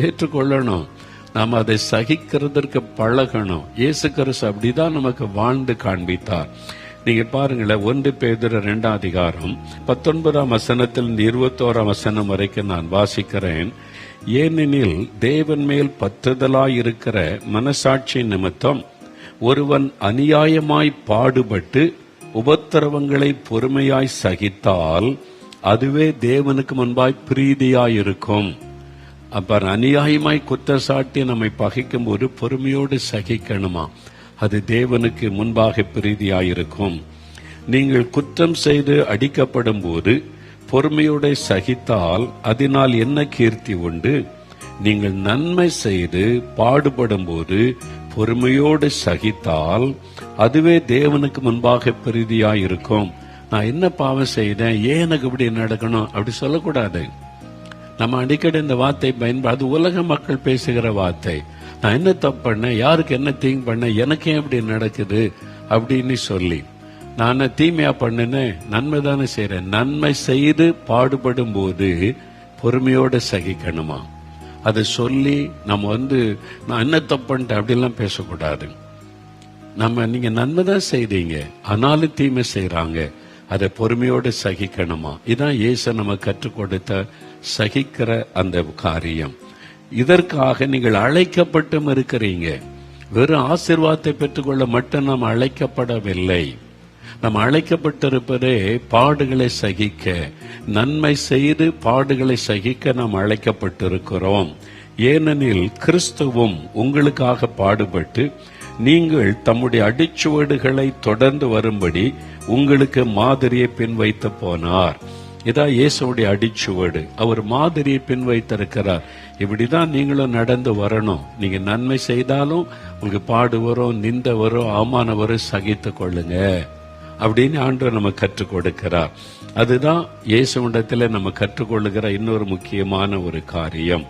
ஏற்றுக்கொள்ளணும். நாம் அதை சகிக்கிறதற்கு பழகணும். இயேசு கிறிஸ்து அப்படிதான் நமக்கு வாழ்ந்து காண்பித்தார். நீங்க பாருங்களேன் ஒன்று பேதுற ரெண்டாம் அதிகாரம் பத்தொன்பதாம் வசனத்தில் இருபத்தோராம் வசனம் வரைக்கும் நான் வாசிக்கிறேன். ஏனெனில் தேவன் மேல் பற்றுதலாய் இருக்கிற மனசாட்சி நிமித்தம் ஒருவன் அநியாயமாய் பாடுபட்டு உபத்திரவங்களை பொறுமையாய் சகித்தால் அதுவே தேவனுக்கு முன்பாய் பிரீதியாயிருக்கும். அப்ப அநியாயமாய் குற்றச்சாட்டி நம்மை பகைக்கும் ஒரு பொறுமையோடு சகிக்கணுமா? அது தேவனுக்கு முன்பாக பிரீதியாயிருக்கும். நீங்கள் குற்றம் செய்து அடிக்கப்படும் போது பொறுமையோடு சகித்தால் அதனால் என்ன கீர்த்தி உண்டு? நீங்கள் நன்மை செய்து பாடுபடும் போது பொறுமையோடு சகித்தால் அதுவே தேவனுக்கு முன்பாக பிரீதியாயிருக்கும். நான் என்ன பாவம் செய்தேன்? ஏன் எனக்கு இப்படி நடக்கணும்? அப்படி சொல்லக்கூடாது. நம்ம அடிக்கடி இந்த வார்த்தை பயன்படு அது உலக மக்கள் பேசுகிற வார்த்தை. நான் என்ன தப்பு பண்ணேன்? யாருக்கு என்ன தீங்கு பண்ணேன்? எனக்கு ஏன் இப்படி நடக்குது? அப்படின்னு சொல்லி. நான் தீமையா பண்ணினேன் நன்மை தானே செய்யறேன் நன்மை செய்து பாடுபடும் போது பொறுமையோட சகிக்கணுமா? அதை சொல்லி நம்ம வந்து நான் என்ன தப்பு பண்ணிட்டேன்? அப்படிலாம் பேசக்கூடாது. நம்ம நீங்க நன்மை தான் செய்றீங்க ஆனாலும் தீமை செய்யறாங்க அதை பொறுமையோடு சகிக்கணுமா? இதான் இயேசு நம்ம கற்றுக் கொடுத்த சகிக்கிற அந்த காரியம். இதற்காக நீங்கள் அழைக்கப்பட்டும் இருக்கிறீங்க. வெறும் ஆசிர்வாதத்தை பெற்றுக்கொள்ள மட்டும் நாம் அழைக்கப்படவில்லை. நாம் அழைக்கப்பட்டிருப்பதே பாடுகளை சகிக்க நன்மை செய்து பாடுகளை சகிக்க நாம் அழைக்கப்பட்டிருக்கிறோம். ஏனெனில் கிறிஸ்துவும் உங்களுக்காக பாடுபட்டு நீங்கள் தம்முடைய அடிச்சுவடுகளை தொடர்ந்து வரும்படி உங்களுக்கு மாதிரியை பின் வைத்து போனார். இதான் இயேசுடைய அடிச்சுவடு. அவர் மாதிரியை பின் வைத்திருக்கிறார் இப்படிதான் நீங்களும் நடந்து வரணும். நீங்க நன்மை செய்தாலும் உங்களுக்கு பாடு வரும் நிந்த வரும் ஆமான வரும் சகித்து கொள்ளுங்க. அப்படின்னு ஆண்டவர் நம்ம கற்றுக் கொடுக்கிறார். அதுதான் இயேசுவிடத்துல நம்ம கற்றுக்கொள்ளுகிற இன்னொரு முக்கியமான ஒரு காரியம்.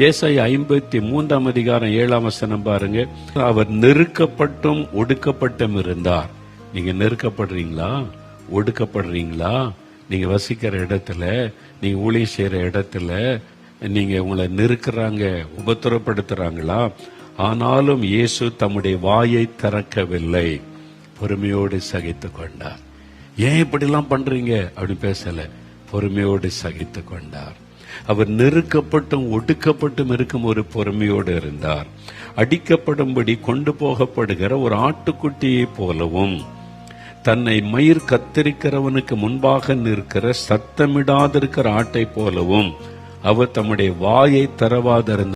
ஏசாய் ஐம்பத்தி மூன்றாம் அதிகாரம் ஏழாம் வசனம் பாருங்க. அவர் நெருக்கப்பட்டும் ஒடுக்கப்பட்டும் இருந்தார். நீங்க நெருக்கப்படுறீங்களா? ஒடுக்கப்படுறீங்களா? நீங்க வசிக்கிற இடத்துல நீங்க ஊழியம் செய்யற இடத்துல நீங்க உங்களை நெருக்கிறாங்க உபத்திரப்படுத்துறாங்களா? ஆனாலும் இயேசு தம்முடைய வாயை திறக்கவில்லை. பொறுமையோடு சகித்து கொண்டார். ஏன் இப்படிலாம் பண்றீங்க? அப்படி பேசல. பொறுமையோடு சகித்து கொண்டார். அவர் நெருக்கப்பட்டும் ஒடுக்கப்பட்டும் இருக்கும் ஒரு பொறுமையோடு இருந்தார். அடிக்கப்படும்படி கொண்டு போகப்படுகிற ஒரு ஆட்டுக்குட்டியை போலவும் தன்னை மயிர் கத்தரிக்கிறவனுக்கு முன்பாக நிற்கிற சத்தமிடாதிருக்கிற ஆட்டை போலவும் அவர் தம்முடைய வாயை திறவாதிருந்த